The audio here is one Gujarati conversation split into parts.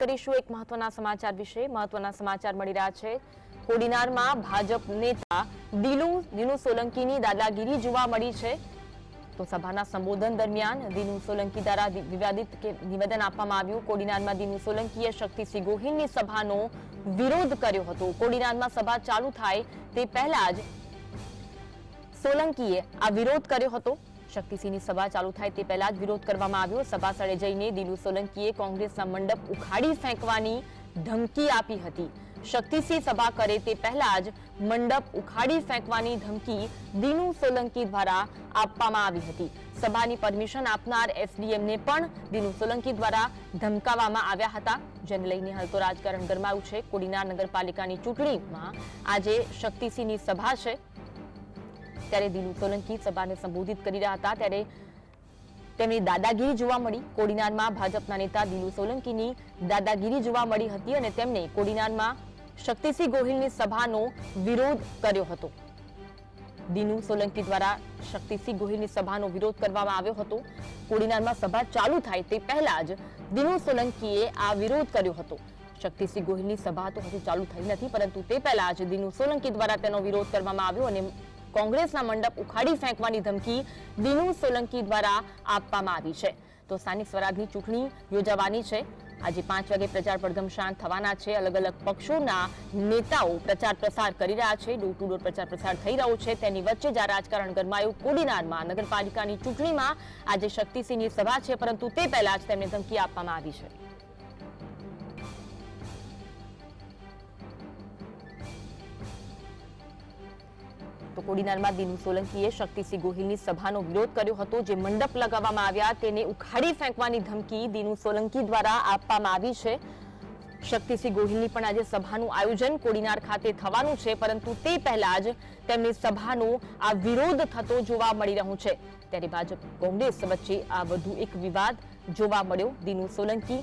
કરીશું એક મહત્વના સમાચાર વિશે. મહત્વના સમાચાર મળી રહ્યા છે. કોડીનારમાં ભાજપ નેતા દિલુ દિનુ સોલંકીની દાદાગીરી જોવા મળી છે. તો સભાના સંબોધન દરમિયાન દિનુ સોલંકી દ્વારા વિવાદિત કે, નિવેદન આપવામાં આવ્યું. કોડીનારમાં દિનુ સોલંકીએ શક્તિસિંહ ગોહિલની સભાનો વિરોધ કર્યો હતો. કોડીનારમાં સભા ચાલુ થાય તે પહેલા જ સોલંકીએ આ વિરોધ કર્યો હતો. શક્તિસિંહની સભા ચાલુ થાય તે પહેલા જ વિરોધ કરવામાં આવ્યો. સભા સ્થળે જઈને દિલુ સોલંકીએ કોંગ્રેસના મંડપ ઉખાડી ફેંકવાની ધમકી આપી હતી. શક્તિસિંહ સભા કરે તે પહેલા જ મંડપ ઉખાડી ફેંકવાની ધમકી દિનુ સોલંકી દ્વારા આપવામાં આવી હતી. સભાની પરમિશન આપનાર એસડીએમને પણ દિનુ સોલંકી દ્વારા ધમકાવવામાં આવ્યા હતા. જેને લઈને હાલ તો રાજકારણ ગરમાયું છે. કોડીનાર નગરપાલિકાની ચૂંટણીમાં આજે શક્તિસિંહની સભા છે. ત્યારે દિલુ સોલંકી સભાને સંબોધિત કરી રહ્યા હતા. ત્યારે તેમની દાદાગીરી જોવા મળી. કોડીનારમાં ભાજપના નેતા દિલુ સોલંકીની દાદાગીરી જોવા મળી હતી અને તેમણે કોડીનારમાં શક્તિસિંહ ગોહિલની સભાનો વિરોધ કર્યો હતો. દિનુ સોલંકી દ્વારા શક્તિસિંહ ગોહિલની સભાનો વિરોધ કરવામાં આવ્યો હતો. કોડીનારમાં સભા ચાલુ થાય તે પહેલા જ દિનુ સોલંકીએ આ વિરોધ કર્યો હતો. શક્તિસિંહ ગોહિલની સભા તો હજુ ચાલુ થઈ નથી, પરંતુ તે પહેલા જ દિનુ સોલંકી દ્વારા તેનો વિરોધ કરવામાં આવ્યો અને કોંગ્રેસના મંડપ ઉખાડી ફેંકવાની ધમકી દિનુ સોલંકી દ્વારા આપવામાં આવી છે. તો સ્થાનિક સ્વરાજની ચૂંટણી યોજાવાની છે. આજે પાંચ વાગે પ્રચાર પડઘમ શાંત થવાના છે. અલગ અલગ પક્ષોના નેતાઓ પ્રચાર પ્રસાર કરી રહ્યા છે. ડોર ટુ ડોર પ્રચાર પ્રસાર થઈ રહ્યો છે. તેની વચ્ચે જ આ રાજકારણ ગરમાયું. કોડીનારમાં નગરપાલિકાની ચૂંટણીમાં આજે શક્તિસિંહની સભા છે, પરંતુ તે પહેલા જ તેમને ધમકી આપવામાં આવી છે. તો કોડીનારમાં દિનુ સોલંકીએ શક્તિસિંહ ગોહિલની સભાનો વિરોધ કર્યો હતો. જે મંડપ લગાવવામાં આવ્યા તેને ઉખાડી ફેંકવાની ધમકી દિનુ સોલંકી દ્વારા આપવામાં આવી છે. શક્તિસિંહ ગોહિલની પણ આજે સભાનું આયોજન કોડીનાર ખાતે થવાનું છે, પરંતુ તે પહેલા જ તેમની સભાનો આ વિરોધ થતો જોવા મળી રહ્યો છે. ત્યારે ભાજપ કોંગ્રેસ વચ્ચે આ વધુ એક વિવાદ જોવા મળ્યો. દિનુ સોલંકી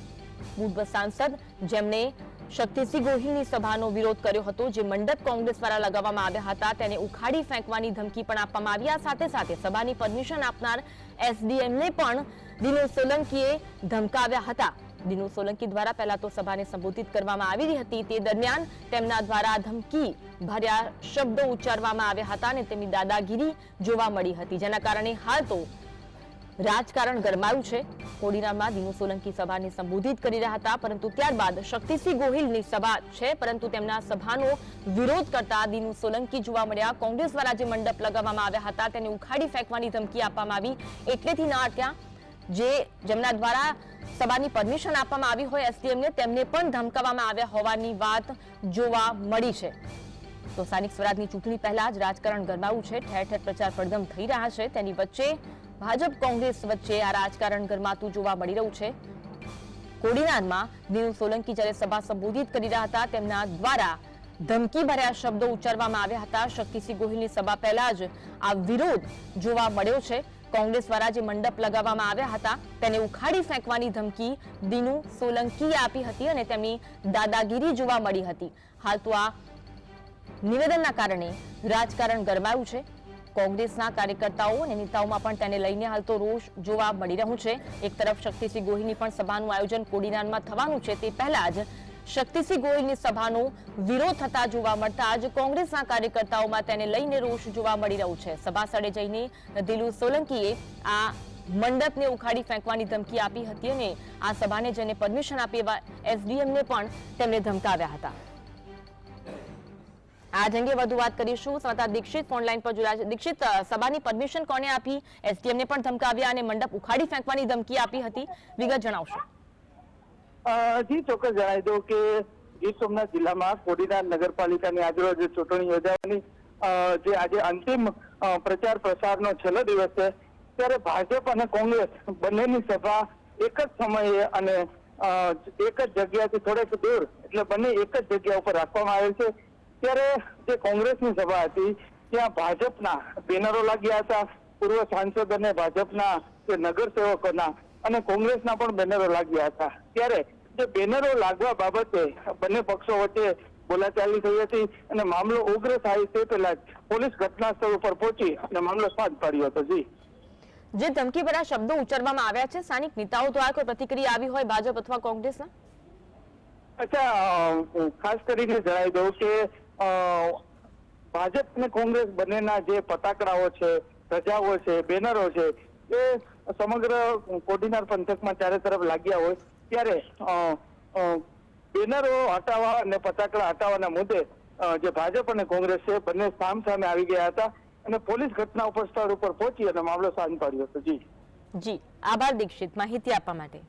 પૂર્વ સાંસદ, જેમણે શક્તિસિંહ ગોહિલની સભાનો વિરોધ કર્યો હતો, જે મંડપ કોંગ્રેસ દ્વારા લગાવવામાં આવ્યા હતા. તેને ઉખાડી ફેંકવાની ધમકી પણ આપવામાં આવી. સાથે સાથે સભાની પરમિશન આપનાર એસડીએમને પણ દિનુ સોલંકીએ ધમકાવ્યા હતા. દિનુ સોલંકી દ્વારા પહેલા તો સભાને સંબોધિત કરવામાં આવી હતી. તે દરમિયાન તેમના દ્વારા ધમકી ભર્યા શબ્દો ઉચ્ચારવામાં આવ્યા હતા અને તેમની દાદાગીરી જોવા મળી હતી. જેના કારણે હાલ તો રાજકારણ ગરમાયું છે. કોડીનારમાં દિનુ સોલંકી સભાને સંબોધિત કરી રહ્યા હતા, પરંતુ ત્યારબાદ શક્તિસિંહ ગોહિલની સભા છે, પરંતુ તેમના સભાનો વિરોધ કરતા દિનુ સોલંકી જોવા મળ્યા. કોંગ્રેસ દ્વારા જે મંડપ લગાવવામાં આવ્યા હતા, તેને ઉખાડી ફેંકવાની ધમકી આપવામાં આવી. એટલેથી ના અટક્યા. જે જેમના દ્વારા સભાની પરમિશન આપવામાં આવી હોય, એસડીએમને તેમને પણ ધમકાવવામાં આવ્યા હોવાની વાત જોવા મળી છે. તો સ્થાનિક સ્વરાજની ચૂંટણી પહેલા જ રાજકારણ ગરમાવું છે. ઠેર ઠેર પ્રચાર પડઘમ થઈ રહ્યા છે. તેની વચ્ચે ભાજપ કોંગ્રેસ વચ્ચે આ રાજકારણ ગરમાતું જોવા મળી રહ્યું છે. કોડીનારમાં દિનુ સોલંકી જ્યારે સભા સંબોધિત કરી રહ્યા હતા, તેમના દ્વારા ધમકી ભર્યા શબ્દો ઉચ્ચારવામાં આવ્યા હતા. શક્તિસિંહ ગોહિલની સભા પહેલા જ આ વિરોધ જોવા મળ્યો છે. કોંગ્રેસ દ્વારા જે મંડપ લગાવવામાં આવ્યા હતા, તેને ઉખાડી ફેંકવાની ધમકી દિનુ સોલંકીએ આપી હતી અને તેમની દાદાગીરી જોવા મળી હતી. હાલ તો આ નિવેદનના કારણે રાજકારણ ગરમાયું છે. કોંગ્રેસના કાર્યકર્તાઓ અને નેતાઓમાં પણ તેને લઈને હાલ તો રોષ જોવા મળી રહ્યું છે. એક તરફ શક્તિસિંહ ગોહિલની પણ સભાનું આયોજન કોડીનારમાં થવાનું છે તે પહેલા જ શક્તિસિંહ ગોહિલની સભાનો વિરોધ થતા જોવા મળતા જ કોંગ્રેસના કાર્યકર્તાઓમાં તેને લઈને રોષ જોવા મળી રહ્યું છે. સભા સ્થળે જઈને દિલુ સોલંકીએ આ મંડપને ઉખાડી ફેંકવાની ધમકી આપી હતી અને આ સભાને જેને પરમિશન આપી એવા એસડીએમને પણ તેમણે ધમકાવ્યા હતા. આજ અંગે વધુ વાત કરીશું. સંવાદદાતા દીક્ષિત ફોનલાઈન પર જોડાયા દીક્ષિત સભાની પરમિશન કોને આપી? એસડીએમને પણ ધમકાવ્યા અને મંડપ ઉખાડી ફેંકવાની ધમકી આપી હતી. વિગત જણાવશો. જી, ચોક્કસ જણાવી દઉં કે ગીર સોમનાથ જિલ્લામાં કોડીનાર નગરપાલિકાની આજરોજ ચૂંટણી યોજાવાની જે આજે અંતિમ પ્રચાર પ્રસારનો છેલ્લો દિવસ છે, ત્યારે ભાજપ અને કોંગ્રેસ બંનેની સભા એક જ સમયે અને એક જ જગ્યાથી થોડેક દૂર, એટલે બંને એક જ જગ્યા ઉપર રાખવામાં આવેલ છે. ત્યારે જે કોંગ્રેસની સભા હતી ત્યાં ભાજપના બેનરો લાગ્યા હતા. પૂર્વ સાંસદ અને ભાજપના જે નગરસેવકોના અને કોંગ્રેસના પણ બેનરો લાગ્યા હતા. ત્યારે જે બેનરો લાગવા બાબતે બંને પક્ષો વચ્ચે બોલાચાલી થઈ હતી અને મામલો ઉગ્ર થાય તે પહેલા જ પોલીસ ઘટના સ્થળ ઉપર પહોંચી અને મામલો શાંત પાડ્યો હતો. જી. જે ધમકીભર્યા શબ્દો ઉચ્ચારવામાં આવ્યા છે સ્થાનિક નેતાઓ દ્વારા કોઈ પ્રતિક્રિયા આવી હોય ભાજપ અથવા કોંગ્રેસના? અચ્છા ખાસ કરીને જણાવી દઉં કે ભાજપ અને કોંગ્રેસ બંનેના જે પતાકડાઓ છે, ધજાઓ છે, બેનરો છે, એ સમગ્ર કોડીનાર પંથકમાં ચારે તરફ લાગ્યા હોય, ત્યારે બેનરો હટાવવા અને પતાકડા હટાવવાના મુદ્દે જે ભાજપ અને કોંગ્રેસ છે, બંને સામ સામે આવી ગયા હતા અને પોલીસ ઘટના ઉપર સ્થળ ઉપર પહોંચી અને મામલો શાંત પાડ્યો હતો. જી. જી. આભાર દીક્ષિત. માહિતી આપવા માટે.